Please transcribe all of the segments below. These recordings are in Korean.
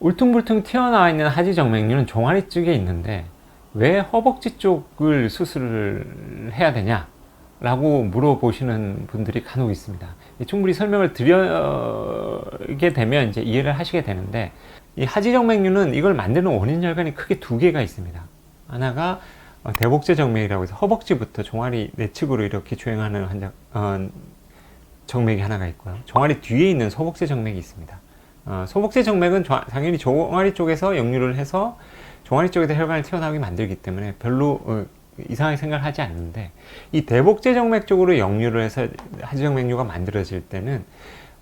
울퉁불퉁 튀어나와 있는 하지 정맥류는 종아리 쪽에 있는데 왜 허벅지 쪽을 수술을 해야 되냐? 라고 물어보시는 분들이 간혹 있습니다. 충분히 설명을 드리게 되면 이제 이해를 하시게 되는데 이 하지정맥류는 이걸 만드는 원인 혈관이 크게 두 개가 있습니다. 하나가 어, 대복제 정맥이라고 해서 허벅지부터 종아리 내측으로 이렇게 주행하는 환자, 어, 정맥이 하나가 있고요. 종아리 뒤에 있는 소복제 정맥이 있습니다. 어, 소복제 정맥은 조- 당연히 종아리 쪽에서 역류를 해서 종아리 쪽에서 혈관을 튀어나오게 만들기 때문에 별로 어, 이상하게 생각을 하지 않는데 이 대복제 정맥 쪽으로 역류를 해서 하지정맥류가 만들어질 때는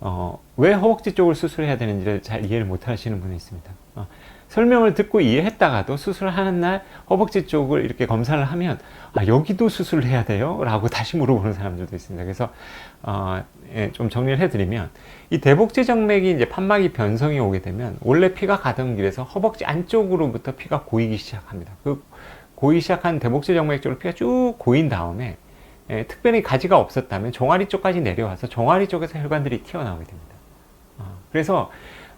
어, 왜 허벅지 쪽을 수술해야 되는지를 잘 이해를 못 하시는 분이 있습니다. 어, 설명을 듣고 이해했다가도 수술하는 날 허벅지 쪽을 이렇게 검사를 하면 아, 여기도 수술을 해야 돼요? 라고 다시 물어보는 사람들도 있습니다. 그래서 어, 예, 좀 정리를 해드리면 이 대복제 정맥이 이제 판막이 변성이 오게 되면 원래 피가 가던 길에서 허벅지 안쪽으로부터 피가 고이기 시작합니다. 그 고이기 시작한 대복제 정맥 쪽으로 피가 쭉 고인 다음에 예, 특별히 가지가 없었다면 종아리 쪽까지 내려와서 종아리 쪽에서 혈관들이 튀어나오게 됩니다. 어, 그래서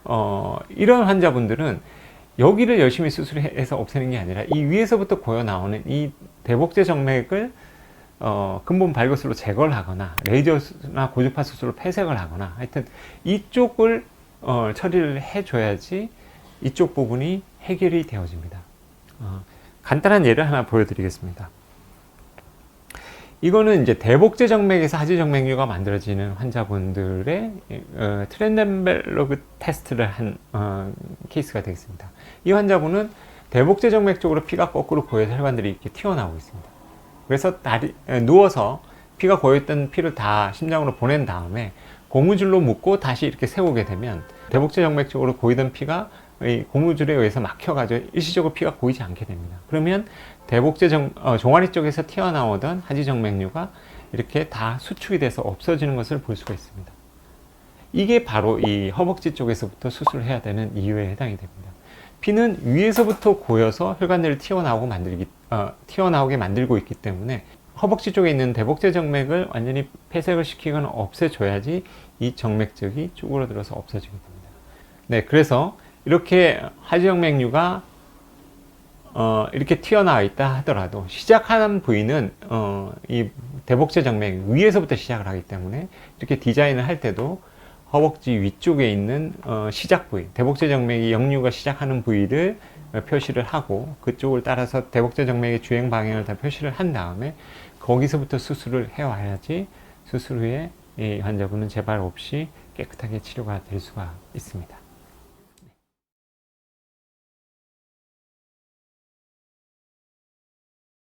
어, 이런 환자분들은 여기를 열심히 수술해서 없애는 게 아니라 이 위에서부터 고여 나오는 이 대복제 정맥을 어, 근본 발거술로 제거를 하거나 레이저나 고주파 수술로 폐색을 하거나 하여튼 이쪽을 어, 처리를 해줘야지 이쪽 부분이 해결이 되어집니다. 어, 간단한 예를 하나 보여드리겠습니다. 이거는 이제 대복제 정맥에서 하지 정맥류가 만들어지는 환자분들의 어, 트렌덴벨로그 테스트를 한 어, 케이스가 되겠습니다. 이 환자분은 대복제 정맥 쪽으로 피가 거꾸로 고여서 혈관들이 이렇게 튀어나오고 있습니다. 그래서 다리, 에, 누워서 피가 고였던 피를 다 심장으로 보낸 다음에 고무줄로 묶고 다시 이렇게 세우게 되면 대복제 정맥 쪽으로 고이던 피가 이 고무줄에 의해서 막혀가지고 일시적으로 피가 고이지 않게 됩니다. 그러면 대복제 정, 어, 종아리 쪽에서 튀어나오던 하지 정맥류가 이렇게 다 수축이 돼서 없어지는 것을 볼 수가 있습니다. 이게 바로 이 허벅지 쪽에서부터 수술을 해야 되는 이유에 해당이 됩니다. 피는 위에서부터 고여서 혈관들을 튀어나오고 만들기, 어, 튀어나오게 만들고 있기 때문에 허벅지 쪽에 있는 대복제 정맥을 완전히 폐색을 시키거나 없애줘야지 이 정맥적이 쭈그러들어서 없어지게 됩니다. 네, 그래서 이렇게 하지정맥류가 어, 이렇게 튀어나와 있다 하더라도 시작하는 부위는 어, 이 대복제 정맥 위에서부터 시작을 하기 때문에 이렇게 디자인을 할 때도 허벅지 위쪽에 있는 어, 시작 부위, 대복제 정맥이 역류가 시작하는 부위를 어, 표시를 하고 그쪽을 따라서 대복제 정맥의 주행 방향을 다 표시를 한 다음에 거기서부터 수술을 해와야지 수술 후에 이 환자분은 재발 없이 깨끗하게 치료가 될 수가 있습니다.